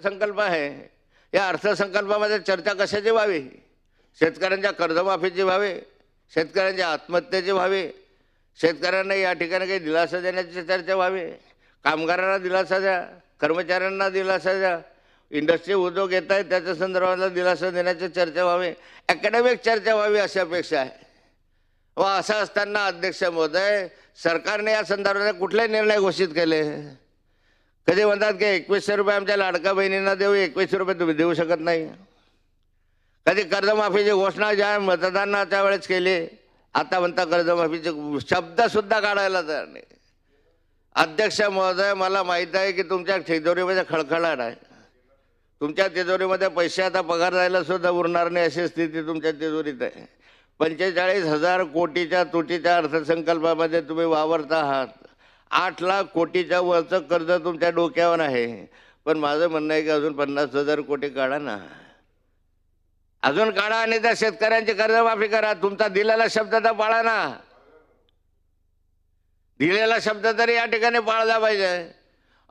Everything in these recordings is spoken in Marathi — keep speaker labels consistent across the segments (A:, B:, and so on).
A: अर्थसंकल्प आहे या अर्थसंकल्पामध्ये चर्चा कशाची व्हावी शेतकऱ्यांच्या कर्जमाफीची व्हावी शेतकऱ्यांच्या आत्महत्येची व्हावी शेतकऱ्यांना या ठिकाणी काही दिलासा देण्याची चर्चा व्हावी कामगारांना दिलासा द्या कर्मचाऱ्यांना दिलासा द्या इंडस्ट्री उद्योग येत आहेत त्याच्या संदर्भातला दिलासा देण्याची चर्चा व्हावी अकॅडमिक चर्चा व्हावी अशी अपेक्षा आहे व असं असताना अध्यक्ष महोदय सरकारने या संदर्भात कुठले निर्णय घोषित केले कधी म्हणतात की एकवीसशे रुपये आमच्या लाडका बहिणींना देऊ एकवीसशे रुपये तुम्ही देऊ शकत नाही कधी कर्जमाफीची घोषणा ज्या मतदानाच्या वेळेस केली आता म्हणता कर्जमाफीचे शब्दसुद्धा काढायला तयार नाही अध्यक्ष महोदय मला माहीत आहे की तुमच्या तिजोरीमध्ये खळखळाट आहे तुमच्या तिजोरीमध्ये पैसे आता पगार जायला सुद्धा उरणार नाही अशी स्थिती तुमच्या तिजोरीत आहे पंचेचाळीस हजार कोटीच्या तुटीच्या अर्थसंकल्पामध्ये तुम्ही वावरता आहात आठ लाख कोटीच्या वरचं कर्ज तुमच्या डोक्यावर आहे पण माझं म्हणणं आहे की अजून पन्नास हजार कोटी काढा ना अजून काढा आणि त्या शेतकऱ्यांची कर्जमाफी करा तुमचा दिलेला शब्द तर पाळा ना दिलेला शब्द तरी या ठिकाणी पाळला पाहिजे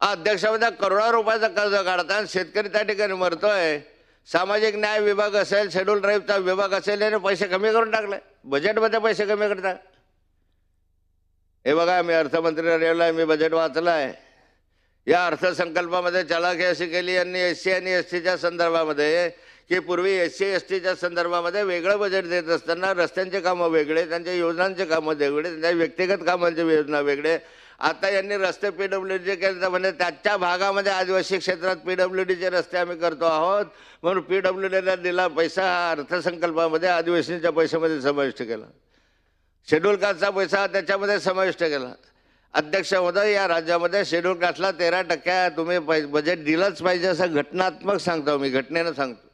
A: अध्यक्षामध्ये करोडो रुपयाचा कर्ज काढतात शेतकरी त्या ठिकाणी मरतोय सामाजिक न्याय विभाग असेल शेड्यूल ड्राईव्हचा विभाग असेल याने पैसे कमी करून टाकले बजेटमध्ये पैसे कमी करतात हे बघा मी अर्थमंत्री राहिलो आहे मी बजेट वाचलं आहे या अर्थसंकल्पामध्ये चलाखी अशी केली यांनी एस सी आणि एस टीच्या संदर्भामध्ये की पूर्वी एस सी एस टीच्या संदर्भामध्ये वेगळं बजेट देत असताना रस्त्यांचे कामं वेगळे त्यांच्या योजनांचे कामं वेगळे त्यांच्या व्यक्तिगत कामांचे योजना वेगळे आता यांनी रस्ते पी डब्ल्यू डी केले म्हणजे त्याच्या भागामध्ये आदिवासी क्षेत्रात पी डब्ल्यू डीचे रस्ते आम्ही करतो आहोत म्हणून पी डब्ल्यू डीला दिला पैसा हा अर्थसंकल्पामध्ये आदिवासींच्या पैशामध्ये समाविष्ट केला शेड्यूल कास्टचा पैसा त्याच्यामध्ये समाविष्ट केला अध्यक्ष महोदय या राज्यामध्ये शेड्यूल कास्टला तेरा टक्के तुम्ही पै बजेट म्हणजे दिलंच पाहिजे असं घटनात्मक सांगतो मी घटनेनं सांगतो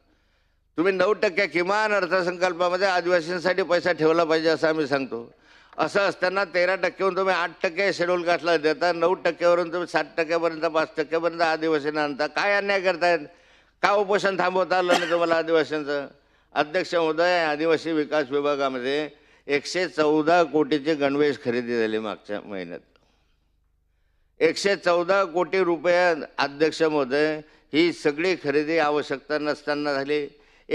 A: तुम्ही नऊ टक्के किमान अर्थसंकल्पामध्ये आदिवासींसाठी पैसा ठेवला पाहिजे असं आम्ही सांगतो असं असताना तेरा टक्केहून तुम्ही आठ टक्के शेड्यूल कास्टला देता नऊ टक्क्यावरून तुम्ही सात टक्क्यापर्यंत पाच टक्क्यापर्यंत आदिवासींना आणता काय अन्याय करतायत का उपोषण थांबवता आलं नाही तुम्हाला आदिवासींचं अध्यक्ष महोदय आदिवासी विकास विभागामध्ये एकशे चौदा कोटीचे गणवेश खरेदी झाले मागच्या महिन्यात एकशे चौदा कोटी रुपया अध्यक्ष महोदय ही सगळी खरेदी आवश्यकता नसताना झाली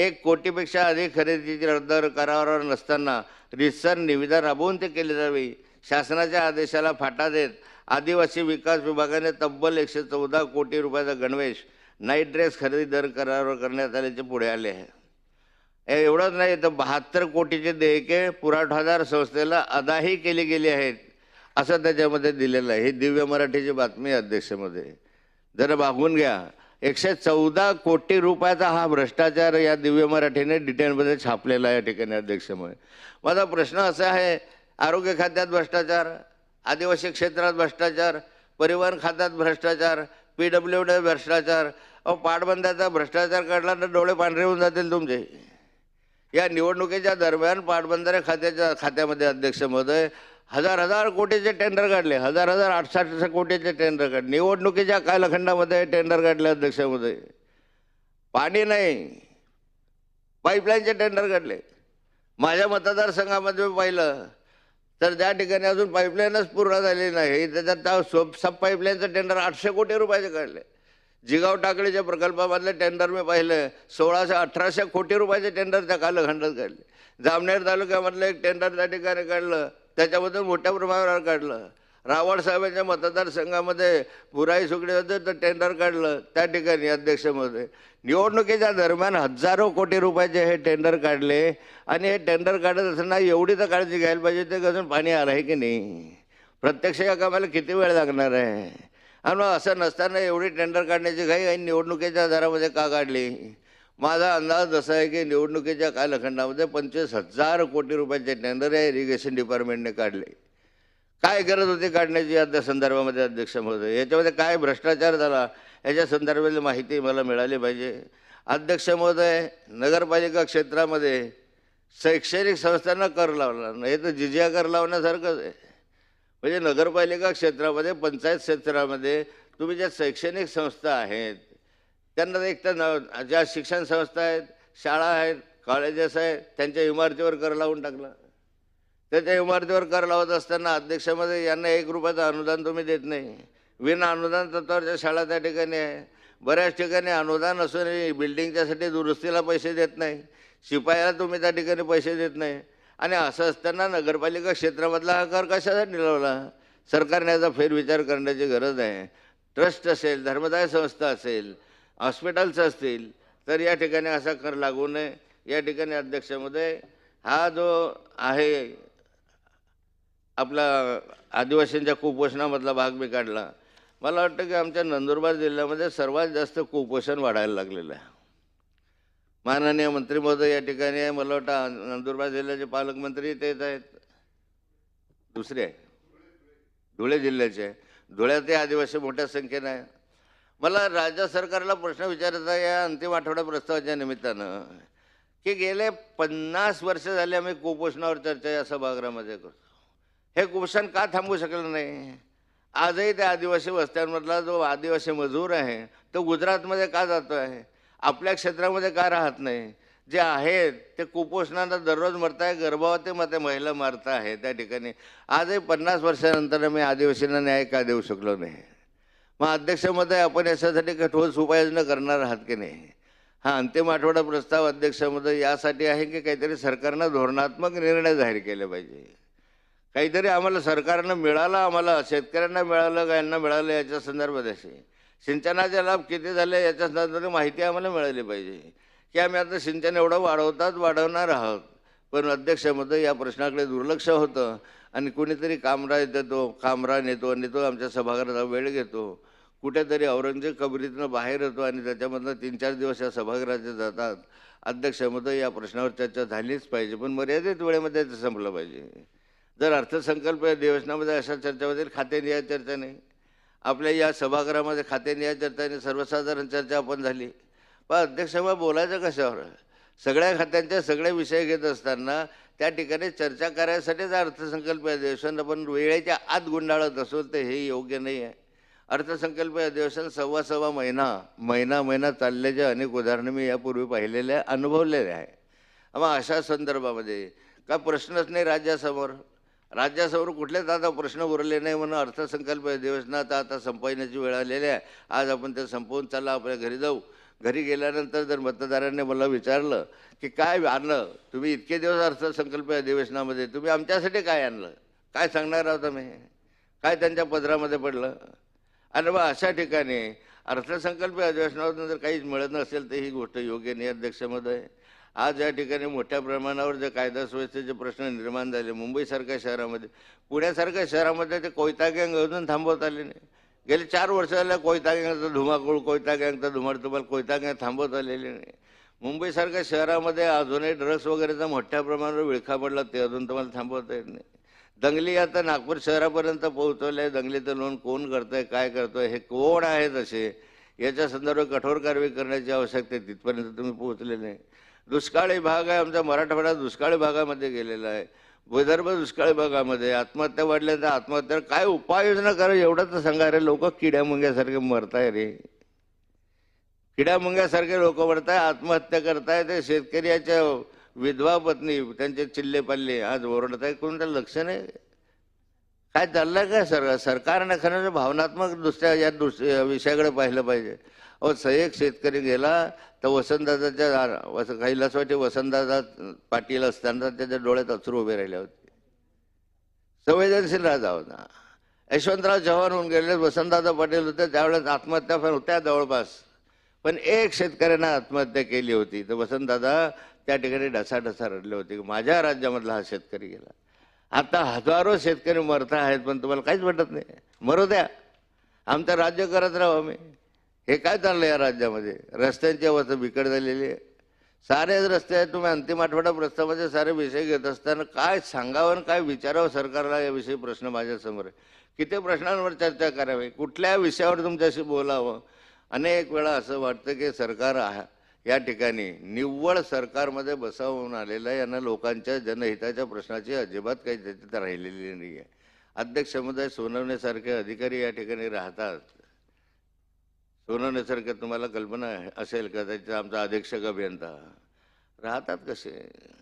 A: एक कोटीपेक्षा अधिक खरेदीची रद्द करारावर नसताना रितसर निविदा राबवून ते केली जावी शासनाच्या आदेशाला फाटा देत आदिवासी विकास विभागाने तब्बल एकशे चौदा कोटी रुपयाचा गणवेश नाईट ड्रेस खरेदी दर करारावर करण्यात आल्याचे पुढे आले आहे एवढंच नाही तर बहात्तर कोटीचे देयके पुरवठादार संस्थेला अदाही केली गेली आहेत असं त्याच्यामध्ये दिलेलं आहे ही दिव्य मराठीची बातमी अध्यक्षमध्ये जरा बघून घ्या एकशे चौदा कोटी रुपयाचा हा भ्रष्टाचार या दिव्य मराठीने डिटेलमध्ये छापलेला आहे या ठिकाणी अध्यक्षमुळे माझा प्रश्न असा आहे आरोग्य खात्यात भ्रष्टाचार आदिवासी क्षेत्रात भ्रष्टाचार परिवहन खात्यात भ्रष्टाचार पी डब्ल्यू डी भ्रष्टाचार अहो पाटबंदाचा भ्रष्टाचार काढला तर डोळे पांढरे होऊन जातील तुमचे या निवडणुकीच्या दरम्यान पाटबंधारे खात्याच्या खात्यामध्ये अध्यक्ष महोदय हजार हजार कोटीचे टेंडर काढले हजार हजार आठशे आठशे कोटीचे टेंडर काढले निवडणुकीच्या कालखंडामध्ये टेंडर काढले अध्यक्षामध्ये पाणी नाही पाईपलाईनचे टेंडर काढले माझ्या मतदारसंघामध्ये पाहिलं तर त्या ठिकाणी अजून पाईपलाईनच पूर्ण झालेली नाही त्याच्यात त्या सब सब पाईपलाईनचं टेंडर आठशे कोटी रुपयाचे काढले जिगाव टाकळीच्या प्रकल्पामधले टेंडर मी पाहिलं सोळाशे अठराशे कोटी रुपयाचे टेंडर त्या कालखंडात काढले जामनेर तालुक्यामधलं एक टेंडर त्या ठिकाणी काढलं त्याच्याबद्दल मोठ्या प्रमाणावर काढलं रावळ साहेबांच्या मतदारसंघामध्ये बुराई सुकडे होते तर टेंडर काढलं त्या ठिकाणी अध्यक्षमध्ये निवडणुकीच्या दरम्यान हजारो कोटी रुपयाचे हे टेंडर काढले आणि हे टेंडर काढत असताना एवढी तर काळजी घ्यायला पाहिजे ते अजून पाणी आलं आहे की नाही प्रत्यक्ष या कामाला किती वेळ लागणार आहे आणि असं नसताना एवढी टेंडर काढण्याची घाई आणि निवडणुकीच्या आधारामध्ये का काढली माझा अंदाज असा आहे की निवडणुकीच्या कालखंडामध्ये पंचवीस हजार कोटी रुपयांचे टेंडर या इरिगेशन डिपार्टमेंटने काढले काय गरज होती काढण्याची या संदर्भामध्ये अध्यक्ष महोदय याच्यामध्ये काय भ्रष्टाचार झाला याच्या संदर्भातली माहिती मला मिळाली पाहिजे अध्यक्ष महोदय नगरपालिका क्षेत्रामध्ये शैक्षणिक संस्थांना कर लावला नाही तर जिजिया कर लावण्यासारखंच आहे म्हणजे नगरपालिका क्षेत्रामध्ये पंचायत क्षेत्रामध्ये तुम्ही ज्या शैक्षणिक संस्था आहेत त्यांना एक तर न ज्या शिक्षण संस्था आहेत शाळा आहेत कॉलेजेस आहेत त्यांच्या इमारतीवर कर लावून टाकला त्याच्या इमारतीवर कर लावत असताना अध्यक्षामध्ये यांना एक रुपयाचं अनुदान तुम्ही देत नाही विना अनुदान तत्वावरच्या शाळा त्या ठिकाणी आहे बऱ्याच ठिकाणी अनुदान असूनही बिल्डिंगच्यासाठी दुरुस्तीला पैसे देत नाही शिपायाला तुम्ही त्या ठिकाणी पैसे देत नाही आणि असं असताना नगरपालिका क्षेत्रामधला हा कर कशासाठी लावला सरकारने याचा फेरविचार करण्याची गरज आहे ट्रस्ट असेल धर्मदाय संस्था असेल हॉस्पिटल्स असतील तर या ठिकाणी असा कर लागू नये या ठिकाणी अध्यक्षामध्ये हा जो आहे आपला आदिवासींच्या कुपोषणामधला भाग मी काढला मला वाटतं की आमच्या नंदुरबार जिल्ह्यामध्ये सर्वात जास्त कुपोषण वाढायला लागलेलं आहे माननीय मंत्री महोदय या ठिकाणी मला वाटतं नंदुरबार जिल्ह्याचे पालकमंत्री तेच आहेत दुसरे आहे धुळे जिल्ह्याचे आहे धुळ्यातही आदिवासी मोठ्या संख्येनं आहे मला राज्य सरकारला प्रश्न विचारायचा या अंतिम आठवड्या प्रस्तावाच्या निमित्तानं की गेले पन्नास वर्ष झाले आम्ही कुपोषणावर चर्चा या सभागृहामध्ये करतो हे कुपोषण का थांबू शकलं नाही आजही त्या आदिवासी वस्त्यांमधला जो आदिवासी मजूर आहे तो गुजरातमध्ये का जातो आहे आपल्या क्षेत्रामध्ये का राहत नाही जे आहेत ते कुपोषणाला दररोज मरत आहे मते महिला मरत आहे त्या ठिकाणी आजही पन्नास वर्षानंतर मी आदिवासींना न्याय का देऊ शकलो नाही मग अध्यक्षामध्ये आपण याच्यासाठी ठोस उपाययोजना करणार आहात की नाही हा अंतिम आठवडा प्रस्ताव अध्यक्षामध्ये यासाठी आहे की काहीतरी सरकारनं धोरणात्मक निर्णय जाहीर केले पाहिजे काहीतरी आम्हाला सरकारनं मिळालं आम्हाला शेतकऱ्यांना मिळालं का यांना मिळालं याच्या संदर्भात असे सिंचनाचे लाभ किती झाले याच्या संदर्भात माहिती आम्हाला मिळाली पाहिजे की आम्ही आता सिंचन एवढं वाढवतात वाढवणार आहोत पण अध्यक्षामध्ये या प्रश्नाकडे दुर्लक्ष होतं आणि कुणीतरी कामराज देतो कामरा नेतो नेतो आमच्या सभागृहाचा वेळ घेतो कुठेतरी औरंगजेब कबरीतनं बाहेर येतो आणि त्याच्यामधनं तीन चार दिवस या सभागृहाचे जातात अध्यक्षामध्ये या प्रश्नावर चर्चा झालीच पाहिजे पण मर्यादित वेळेमध्ये ते संपलं पाहिजे जर अर्थसंकल्प अधिवेशनामध्ये अशा चर्चामध्ये खाते या चर्चा नाही आपल्या या सभागृहामध्ये खात्याने या चर्चाने सर्वसाधारण चर्चा आपण झाली पण अध्यक्षसभा बोलायचं कशावर सगळ्या खात्यांच्या सगळे विषय घेत असताना त्या ठिकाणी चर्चा करायसाठीच अर्थसंकल्प अधिवेशन आपण वेळेच्या आत गुंडाळत असो तर हे योग्य नाही आहे अर्थसंकल्प अधिवेशन सव्वा सव्वा महिना महिना महिना चालल्याचे अनेक उदाहरणं मी यापूर्वी पाहिलेल्या अनुभवलेले आहे मग अशा संदर्भामध्ये का प्रश्नच नाही राज्यासमोर राज्यासमोर कुठल्याच आता प्रश्न उरले नाही म्हणून अर्थसंकल्प अधिवेशनात आता संपवण्याची वेळ आलेली आहे आज आपण ते संपवून चालला आपल्या घरी जाऊ घरी गेल्यानंतर जर मतदारांनी मला विचारलं की काय आणलं तुम्ही इतके दिवस अर्थसंकल्प अधिवेशनामध्ये तुम्ही आमच्यासाठी काय आणलं काय सांगणार आहोत आम्ही काय त्यांच्या पदरामध्ये पडलं आणि बा अशा ठिकाणी अर्थसंकल्प अधिवेशनातून जर काहीच मिळत नसेल तर ही गोष्ट योग्य नाही अध्यक्षामध्ये आज या ठिकाणी मोठ्या प्रमाणावर जे कायदा सुव्यवस्थेचे प्रश्न निर्माण झाले मुंबईसारख्या शहरामध्ये पुण्यासारख्या शहरामध्ये ते कोयता गँग अजून थांबवत आले नाही गेले चार झाल्या कोयता गँगचा धुमाकूळ कोयता गँगचा धुमाड तुम्हाला कोयता गँग थांबवत आलेले नाही मुंबईसारख्या शहरामध्ये अजूनही ड्रग्स वगैरेचा मोठ्या प्रमाणावर विळखा पडला ते अजून तुम्हाला थांबवता येत नाही दंगली आता नागपूर शहरापर्यंत आहे दंगलीचं लोन कोण आहे काय करतोय हे कोण आहेत असे याच्या संदर्भात कठोर कारवाई करण्याची आवश्यकता तिथपर्यंत तुम्ही पोहोचले नाही दुष्काळी भाग आहे आमचा मराठवाडा दुष्काळी भागामध्ये गेलेला आहे विदर्भ दुष्काळी भागामध्ये आत्महत्या वाढल्या तर आत्महत्या काय उपाययोजना करा एवढं तर सांगा रे लोक किड्या मुंग्यासारखे मरताय रे किड्या मुंग्यासारखे लोक मरताय आत्महत्या करताय ते शेतकऱ्याच्या विधवा पत्नी त्यांचे चिल्ले पल्ले आज आहे कोणतं लक्ष नाही काय चाललंय का सर सरकारने खरं भावनात्मक दुसऱ्या या दुस विषयाकडे पाहिलं पाहिजे अहो एक शेतकरी गेला तर वसंतदादाच्या वस कैलासवाचे वसंतदादा पाटील असताना त्याच्या डोळ्यात अचरू उभे राहिले होते संवेदनशील राजा होता यशवंतराव चव्हाण होऊन गेले वसंतदादा पाटील होते त्यावेळेस आत्महत्या पण होत्या जवळपास पण एक शेतकऱ्यानं आत्महत्या केली होती तर वसंतदादा त्या ठिकाणी ढसाढसा रडले होते माझ्या राज्यामधला हा शेतकरी गेला आता हजारो शेतकरी मरता आहेत पण तुम्हाला काहीच वाटत नाही मरू द्या आमचं राज्य करत राहू आम्ही हे काय चाललं या राज्यामध्ये रस्त्यांची अवस्था बिकट झालेली आहे सारेच रस्ते आहेत तुम्ही अंतिम आठवडा प्रस्तावाचे सारे विषय घेत असताना काय सांगावं आणि काय विचारावं सरकारला याविषयी प्रश्न माझ्यासमोर आहे किती प्रश्नांवर चर्चा करावी कुठल्या विषयावर तुमच्याशी बोलावं अनेक वेळा असं वाटतं की सरकार या ठिकाणी निव्वळ सरकारमध्ये बसावून आलेलं आहे यांना लोकांच्या जनहिताच्या प्रश्नाची अजिबात काही त्याच्यात राहिलेली नाही आहे अध्यक्ष समुदाय सोनवण्यासारखे अधिकारी या ठिकाणी राहतात सोनवण्यासारखं तुम्हाला कल्पना असेल का त्याचा आमचा अधीक्षक अभियंता राहतात कसे